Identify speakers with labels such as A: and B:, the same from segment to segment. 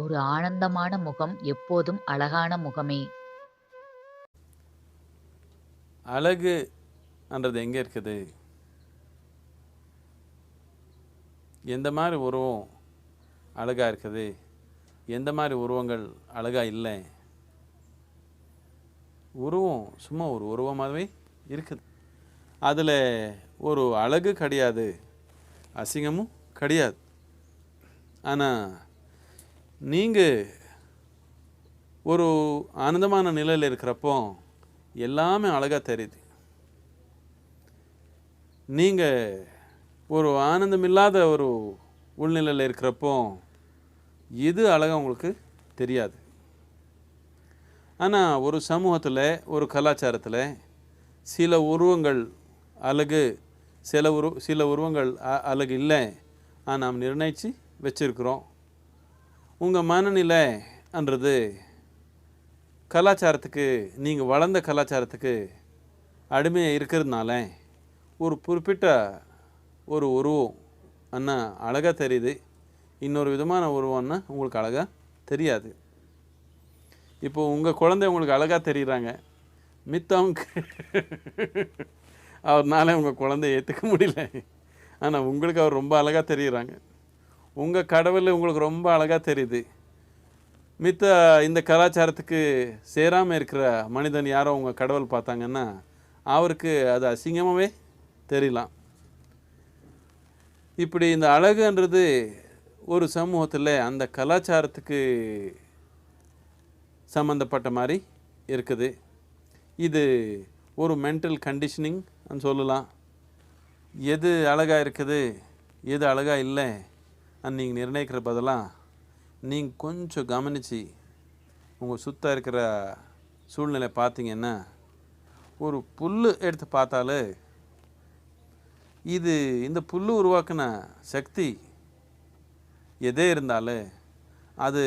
A: ஒரு ஆனந்தமான முகம் எப்போதும் அழகான முகமே.
B: அழகு என்றது எங்கே இருக்குது? எந்த மாதிரி உருவம் அழகா இருக்குது? எந்த மாதிரி உருவங்கள் அழகா இல்லை உருவம் சும்மா ஒரு உருவமாகவே இருக்குது. அதில் ஒரு அழகு கிடையாது. அசிங்கமும் கிடையாது. ஆனால் நீங்கள் ஒரு ஆனந்தமான நிலையில் இருக்கிறப்போ, எல்லாமே அழகாக தெரியுது. நீங்கள் ஒரு ஆனந்தம் இல்லாத ஒரு உள்நிலையில் இருக்கிறப்போ, எது அழகாக உங்களுக்கு தெரியாது. ஆனால் ஒரு சமூகத்தில் ஒரு கலாச்சாரத்தில் சில உருவங்கள் அழகு, சில உரு சில உருவங்கள் அ அழகு இல்லை நாம் நிர்ணயித்து வச்சுருக்குறோம் உங்கள் மனநிலை என்றது கலாச்சாரத்துக்கு நீங்கள் வளர்ந்த கலாச்சாரத்துக்கு அடிமையாக இருக்கிறதுனால, ஒரு குறிப்பிட்ட ஒரு உருவம் அண்ணா அழகாக தெரியுது. இன்னொரு விதமான உருவம்னா உங்களுக்கு அழகாக தெரியாது. இப்போ உங்கள் குழந்தை உங்களுக்கு அழகாக தெரியிறாங்க. மித்தவங்க அவர்னால உங்கள் குழந்தைய ஏற்றுக்க முடியல. ஆனால் உங்களுக்கு அவர் ரொம்ப அழகாக தெரியுறாங்க உங்கள் கடவுள் உங்களுக்கு ரொம்ப அழகாக தெரியுது. மித்த இந்த கலாச்சாரத்துக்கு சேராமல் இருக்கிற மனிதன் யாரோ உங்கள் கடவுள் பார்த்தாங்கன்னா, அவருக்கு அது அசிங்கமாகவே தெரியலாம். இப்படி இந்த அழகுன்றது ஒரு சமூகத்தில் அந்த கலாச்சாரத்துக்கு சம்மந்தப்பட்ட மாதிரி இருக்குது. இது ஒரு மென்டல் கண்டிஷனிங் சொல்லலாம். எது அழகாக இருக்குது? எது அழகாக இல்லை ன்னு நீங்கள் நிர்ணயிக்கிற பதிலாக நீங்கள் கொஞ்சம் கவனிச்சு, உங்கள் சுத்தம் இருக்கிற சூழ்நிலை பார்த்தீங்கன்னா, ஒரு புல் எடுத்து பார்த்தாலே, இது இந்த புல் உருவாக்குன சக்தி எதே இருந்தாலே அது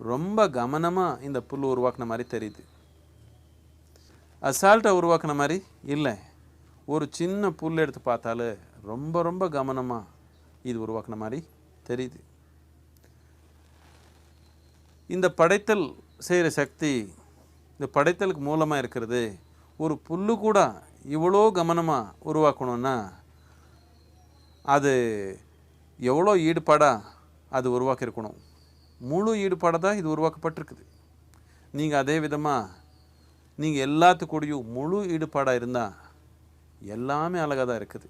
B: ரொம்ப கவனமாக இந்த புல் உருவாக்குன மாதிரி தெரியுது. அசால்ட்டை உருவாக்கின மாதிரி இல்லை ஒரு சின்ன புல் எடுத்து பார்த்தாலே, ரொம்ப ரொம்ப கவனமாக இது உருவாக்குன மாதிரி தெரியுது. இந்த படைத்தல் செய்கிற சக்தி, இந்த படைத்தலுக்கு மூலமாக இருக்கிறது, ஒரு புல்லு கூட இவ்வளோ கவனமாக உருவாக்கணும்னா, அது எவ்வளோ ஈடுபாடாக அது உருவாக்கியிருக்கணும். முழு ஈடுபாடாக தான் இது உருவாக்கப்பட்டிருக்குது. நீங்கள் அதே விதமாக நீங்கள் எல்லாத்துக்கூடயும் முழு ஈடுபாடாக இருந்தால் எல்லாமே அழகாக தான் இருக்குது.